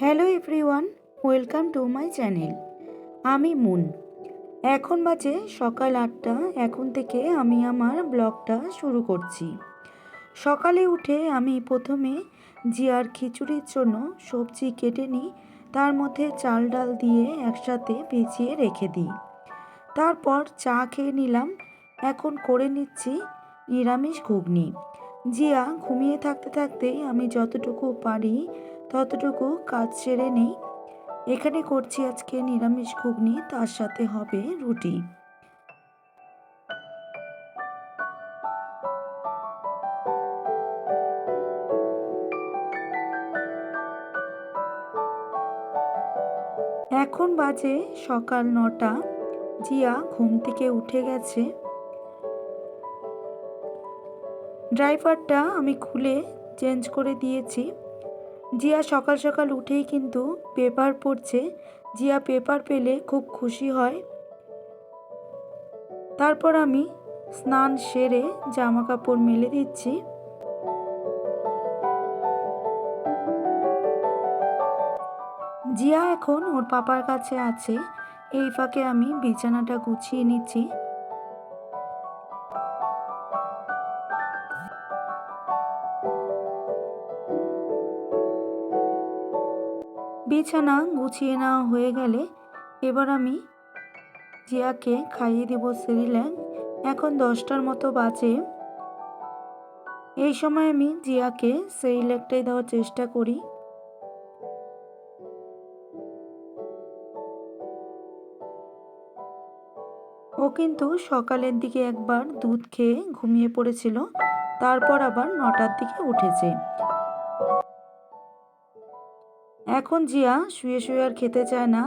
Hello everyone, welcome to my channel. আমি মুন। এখন বাজে সকাল আটটা, এখন থেকে আমি আমার ব্লগটা শুরু করছি। সকালে উঠে আমি প্রথমে জিয়ার খিচুড়ির জন্য সবজি কেটে নিই, তার মধ্যে চাল ডাল দিয়ে একসাথে ভিজিয়ে রেখে দিই। তারপর চা খেয়ে নিলাম, এখন করে নিচ্ছি নিরামিষ ঘুগনি। জিয়া ঘুমিয়ে থাকতে থাকতেই আমি যতটুকু পারি ততটুকু কাজ সেরে নেই। এখানে করছি আজকে নিরামিষ ঘুগনি, তার সাথে হবে রুটি। এখন বাজে সকাল নটা। জিয়া ঘুম থেকে উঠে গেছে। ড্রাইভারটা আমি খুলে চেঞ্জ করে দিয়েছি। জিয়া সকাল সকাল উঠেই কিন্তু পেপার পড়ছে। জিয়া পেপার পেলে খুব খুশি হয়। তারপর আমি স্নান সেরে জামা কাপড় মেলে দিচ্ছি। জিয়া এখন ওর পাপার কাছে আছে। এই ফাঁকে আমি বিছানাটা গুছিয়ে নিচ্ছি। বিছানা গুছিয়ে নেওয়া হয়ে গেলে এবার আমি জিয়াকে খাইয়ে দেব সেরিল্যাক এখন দশটার মতো বাজে। এই সময় আমি জিয়াকে সেরিল্যাকটাই দেওয়ার চেষ্টা করি। ও কিন্তু সকালের দিকে একবার দুধ খেয়ে ঘুমিয়ে পড়েছিল, তারপর আবার নটার দিকে উঠেছে। এখন জিয়া শুয়ে শুয়ে আর খেতে চায় না।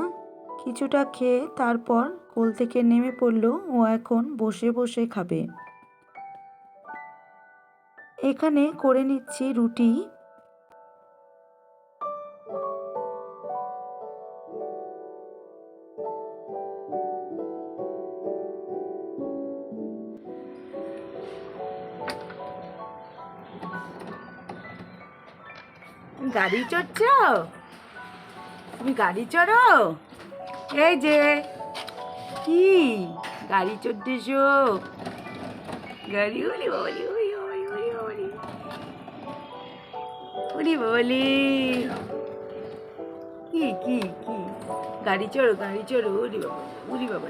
কিছুটা খেয়ে তারপর কোল থেকে নেমে পড়ল ও এখন বসে বসে খাবে। এখানে করে নিচ্ছি রুটি। গাড়ি চড়ছ? তুমি গাড়ি চড়ো? এই যে। কি? গাড়ি চড়তেছো? গাড়ি বলি বলি বলি বলি। কি কি কি? গাড়ি চড়ো গাড়ি চড়ো, উড়ি বাবা উড়ি বাবা।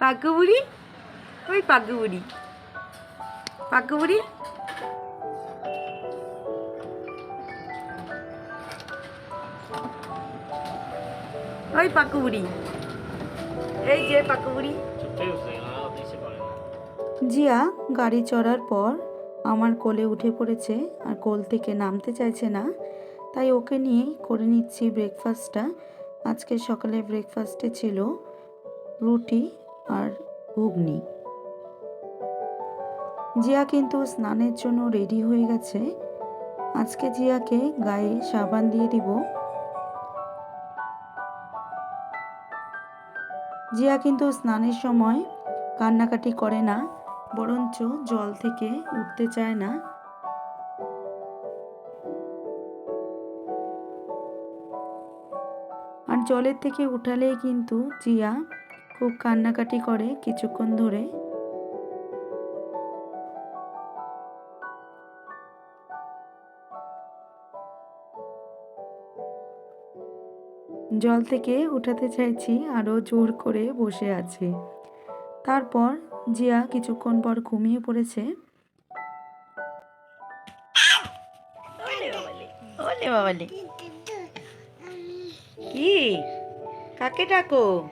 পাকু বুড়ি ওই পাকু বুড়ি পাকু বুড়ি ওই পাকুবুড়ি এই যে পাকুবুড়ি জিয়া, গাড়ি চড়ার পর আমার কোলে উঠে পড়েছে আর কোল থেকে নামতে চাইছে না। তাই ওকে নিয়েই করে নিচ্ছি ব্রেকফাস্টটা আজকে সকালে ব্রেকফাস্টে ছিল রুটি আর ঘুগনি। জিয়া কিন্তু স্নানের জন্য রেডি হয়ে গেছে। আজকে জিয়াকে গায়ে সাবান দিয়ে দিব। জিয়া কিন্তু স্নানের সময় কান্নাকাটি করে না, বরঞ্চ জল থেকে উঠতে চায় না। আর জলের থেকে উঠালেই কিন্তু জিয়া খুব কান্নাকাটি করে কিছুক্ষণ ধরে। জল থেকে উঠাতে চাইছি আরও জোর করে বসে আছে। তারপর জিয়া কিছুক্ষণ পর ঘুমিয়ে পড়েছে। কি? কাকে ডাকো?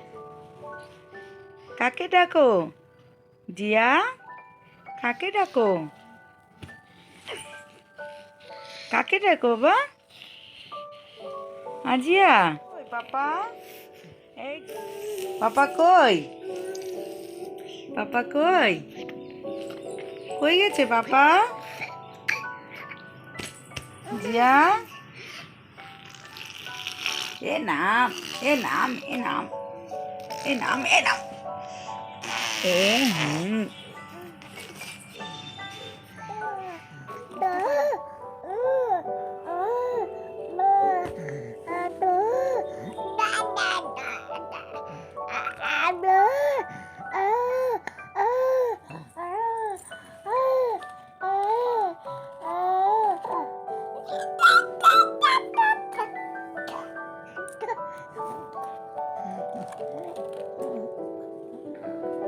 কাকে ডাকো? জিয়া? কাকে ডাকো? কাকে ডাকো বা? আজিয়া পাপা? এই, পাপা কই? পাপা কই? কই গেছে পাপা? জিয়া? এ নাম এ নাম এ নাম এ নাম এ নাম। এ হুম।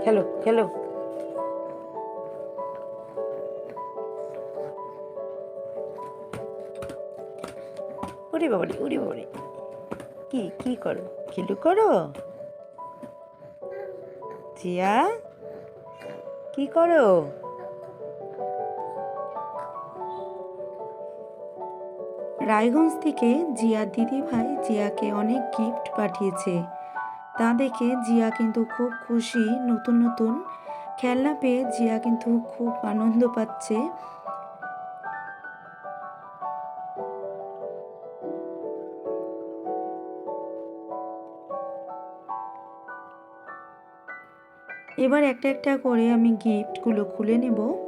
খেলো খেলো। উড়ি বাবারি উড়ি বাবারি। কি কি করো? খেলু করো? জিয়া, কি করো? রায়গঞ্জ থেকে জিয়ার দিদি ভাই জিয়াকে অনেক গিফট পাঠিয়েছে। তা দেখে জিয়া কিন্তু খুব খুশি। নতুন নতুন খেলনা পেয়ে জিয়া কিন্তু খুব আনন্দ পাচ্ছে। এবার একটা একটা করে আমি গিফটগুলো খুলে নেব।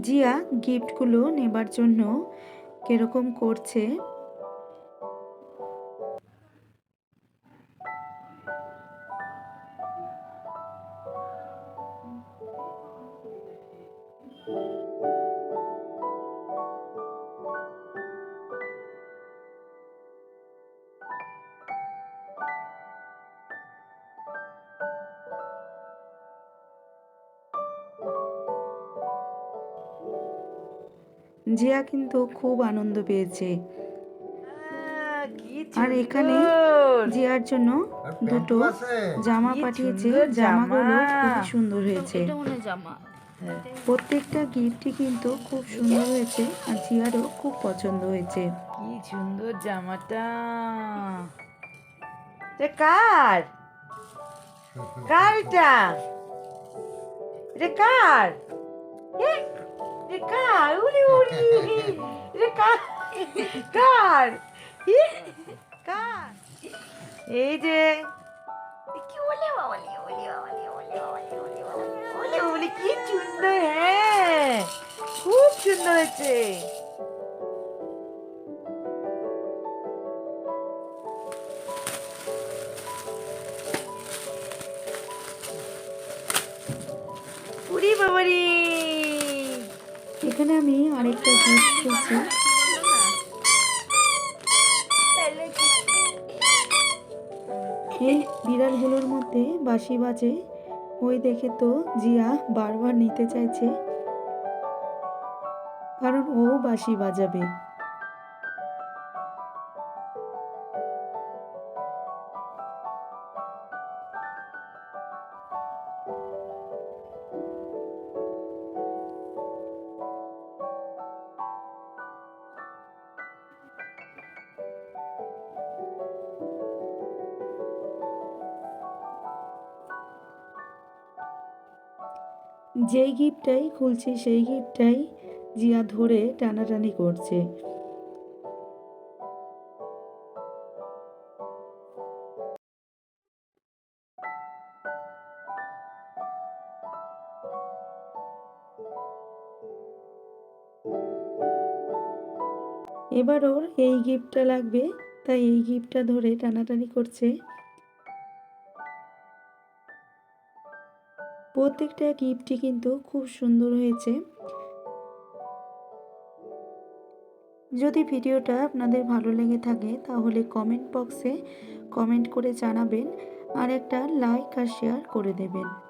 জিয়া গিফটগুলো নেবার জন্য কীরকম করছে? জিয়া কিন্তু খুব আনন্দ পেয়েছে। আর এখানে জিয়ার জন্য দুটো জামা পাঠিয়েছে। জামাগুলো জামা। খুব সুন্দর হয়েছে। হ্যাঁ। প্রত্যেকটা গিফটই কিন্তু খুব সুন্দর হয়েছে আর জিয়ারও খুব পছন্দ হয়েছে। কি সুন্দর জামাটা। এটা কার? কার এটা এটা কার এ, এটা কার উড়ি উড়ি এটা কার কার এ, কার এই যে কি বলে বাবালি বলি বাবালি বলি বাবালি বলি বাবালি বলি বলি কি সুন্দর হ্যাঁ খুব সুন্দর হয়েছে উড়ি বাবারি এখানে আমি আরেকটা জিনিস করছি। এই বিড়ালগুলোর মধ্যে বাসি বাজে। ওই দেখে তো জিয়া বারবার নিতে চাইছে। কারণ ও বাসি বাজাবে। যেই গিফটটাই খুলছি, সেই গিফটটাই জিয়া ধরে টানাটানি করছে। এবার ওর এই গিফটটা লাগবে, তাই এই গিফটটা ধরে টানাটানি করছে। প্রত্যেকটা গিফটই কিন্তু খুব সুন্দর হয়েছে। যদি ভিডিওটা আপনাদের ভালো লেগে থাকে, তাহলে কমেন্ট বক্সে কমেন্ট করে জানাবেন, আর একটা লাইক আর শেয়ার করে দেবেন।